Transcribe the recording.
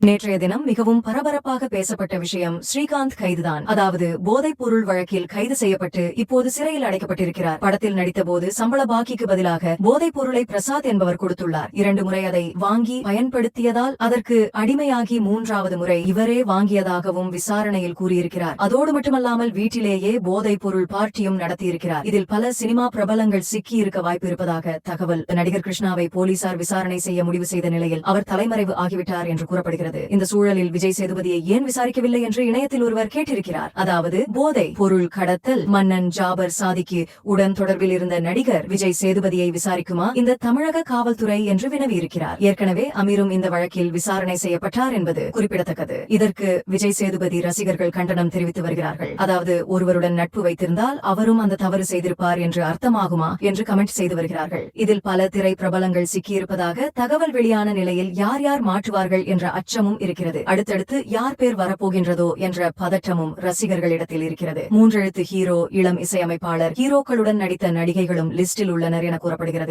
நேற்றைய தினம் மிகவும் பரபரப்பாக பேசப்பட்ட விஷயம் ஸ்ரீகாந்த் கைதுதான். அதாவது போதைப் பொருள் வழக்கில் கைது செய்யப்பட்டு இப்போது சிறையில் அடைக்கப்பட்டிருக்கிறார். படத்தில் நடித்தபோது சம்பள பாக்கிக்கு பதிலாக போதைப் பொருளை பிரசாத் என்பவர் கொடுத்துள்ளார். இரண்டு முறை அதை வாங்கி பயன்படுத்தியதால் அதற்கு அடிமையாகி மூன்றாவது முறை இவரே வாங்கியதாகவும் விசாரணையில் கூறியிருக்கிறார். அதோடு மட்டுமல்லாமல் வீட்டிலேயே போதைப் பொருள் பார்ட்டியும் நடத்தியிருக்கிறார். இதில் பல சினிமா பிரபலங்கள் சிக்கி இருக்க வாய்ப்பு இருப்பதாக தகவல். நடிகர் கிருஷ்ணாவை போலீசார் விசாரணை செய்ய முடிவு செய்த நிலையில் அவர் தலைமறைவு ஆகிவிட்டார் என்று கூறப்படுகிறது. வருகிறது இந்த சூழலில் விஜய் சேதுபதியை ஏன் விசாரிக்கவில்லை என்று இணையத்தில் ஒருவர் கேட்டிருக்கிறார். அதாவது போதை பொருள் கடத்தல் மன்னன் ஜாபர் சாதிக்கு உடன் தொடர்பில் இருந்த நடிகர் விஜய் சேதுபதியை விசாரிக்குமா? இந்த தமிழக காவல்துறை என்று வினவியிருக்கிறார். ஏற்கனவே அமீரும் இந்த வழக்கில் விசாரணை செய்யப்பட்டார் என்பது குறிப்பிடத்தக்கது. இதற்கு விஜய் சேதுபதி ரசிகர்கள் கண்டனம் தெரிவித்து வருகிறார்கள். அதாவது ஒருவருடன் நட்பு வைத்திருந்தால் அவரும் அந்த தவறு செய்திருப்பார் என்று அர்த்தமாகுமா என்று கமெண்ட் செய்து வருகிறார்கள். இதில் பல திரை பிரபலங்கள் சிக்கியிருப்பதாக தகவல் வெளியான நிலையில் யார் யார் மாற்றுவார்கள் என்ற அச்சம் அச்சமும் இருக்கிறது. அடுத்தடுத்து யார் பேர் வரப்போகின்றதோ என்ற பதற்றமும் ரசிகர்களிடத்தில் இருக்கிறது. மூன்றெழுத்து ஹீரோ இளம் இசையமைப்பாளர் ஹீரோக்களுடன் நடித்த நடிகைகளும் லிஸ்டில் உள்ளனர் என கூறப்படுகிறது.